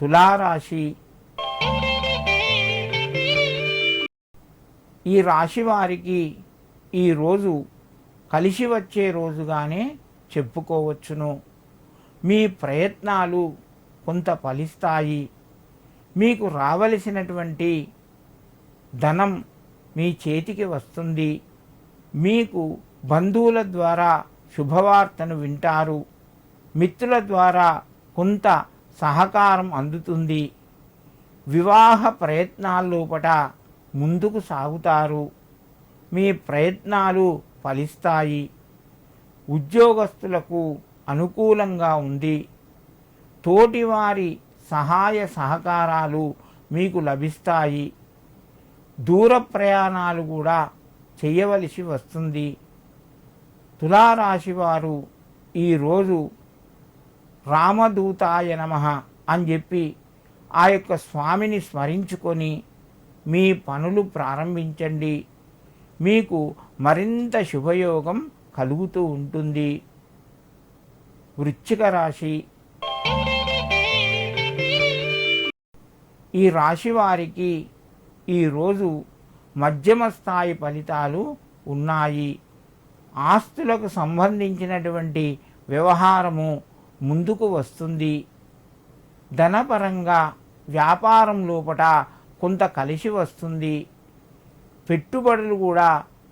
తులారాశి. ఈ రాశి వారికి ఈరోజు కలిసి వచ్చే రోజుగానే చెప్పుకోవచ్చును. మీ ప్రయత్నాలు కొంత ఫలిస్తాయి. మీకు రావలసినటువంటి ధనం మీ చేతికి వస్తుంది. మీకు బంధువుల ద్వారా శుభవార్తను వింటారు. మిత్రుల ద్వారా కొంత సహకారం అందుతుంది. వివాహ ప్రయత్నాల్లోపట ముందుకు సాగుతారు. మీ ప్రయత్నాలు ఫలిస్తాయి. ఉద్యోగస్తులకు అనుకూలంగా ఉంది. తోటివారి సహాయ సహకారాలు మీకు లభిస్తాయి. దూర ప్రయాణాలు కూడా చేయవలసి వస్తుంది. తులారాశి వారు ఈరోజు రామదూతాయ నమ అని చెప్పి ఆ యొక్క స్వామిని స్మరించుకొని మీ పనులు ప్రారంభించండి. మీకు మరింత శుభయోగం కలుగుతూ ఉంటుంది. వృశ్చిక రాశి. ఈ రాశి వారికి ఈరోజు మధ్యమ స్థాయి ఫలితాలు ఉన్నాయి. ఆస్తులకు సంబంధించినటువంటి వ్యవహారము ముందుకు వస్తుంది. ధనపరంగా వ్యాపారం లోపట కొంత కలిసి వస్తుంది. పెట్టుబడులు కూడా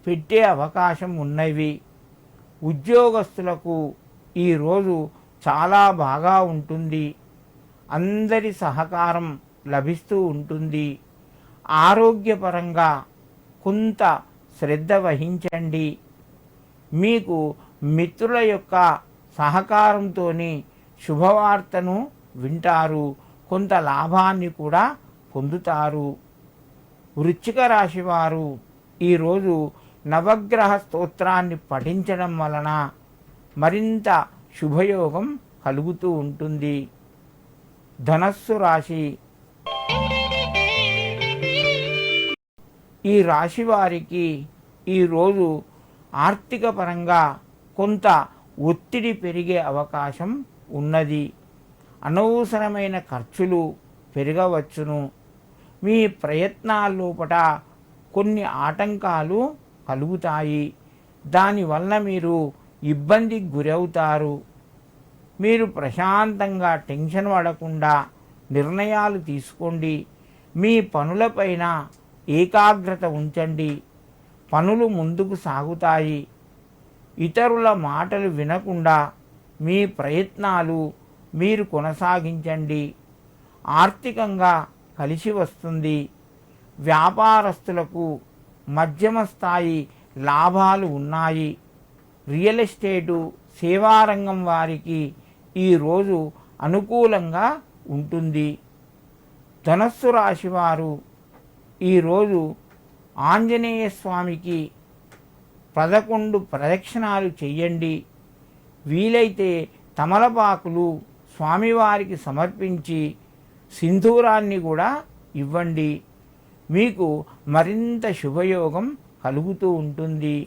పెట్టే అవకాశం ఉన్నవి. ఉద్యోగస్తులకు ఈరోజు చాలా బాగా ఉంటుంది. అందరి సహకారం లభిస్తూ ఉంటుంది. ఆరోగ్యపరంగా కొంత శ్రద్ధ వహించండి. మీకు మిత్రుల యొక్క సహకారంతో శుభవార్తను వింటారు. కొంత లాభాన్ని కూడా పొందుతారు. వృచ్చిక రాశివారు ఈరోజు నవగ్రహ స్తోత్రాన్ని పఠించడం వలన మరింత శుభయోగం కలుగుతూ ఉంటుంది. ధనస్సు రాశి. ఈ రాశి వారికి ఈరోజు ఆర్థిక పరంగా కొంత ఒత్తిడి పెరిగే అవకాశం ఉన్నది. అనవసరమైన ఖర్చులు పెరగవచ్చును. మీ ప్రయత్నాల్లోపట కొన్ని ఆటంకాలు కలుగుతాయి. దానివల్ల మీరు ఇబ్బందికి గురవుతారు. మీరు ప్రశాంతంగా టెన్షన్ పడకుండా నిర్ణయాలు తీసుకోండి. మీ పనులపైన ఏకాగ్రత ఉంచండి. పనులు ముందుకు సాగుతాయి. ఇతరుల మాటలు వినకుండా మీ ప్రయత్నాలు మీరు కొనసాగించండి. ఆర్థికంగా కలిసి వస్తుంది. వ్యాపారస్తులకు మధ్యమ స్థాయి లాభాలు ఉన్నాయి. రియల్ ఎస్టేటు సేవారంగం వారికి ఈరోజు అనుకూలంగా ఉంటుంది. ధనస్సు రాశివారు ఈరోజు ఆంజనేయ స్వామికి పదకొండు ప్రదక్షిణాలు చెయ్యండి. వీలైతే తమలపాకులు స్వామివారికి సమర్పించి సింధూరాన్ని కూడా ఇవ్వండి. మీకు మరింత శుభయోగం కలుగుతూ ఉంటుంది.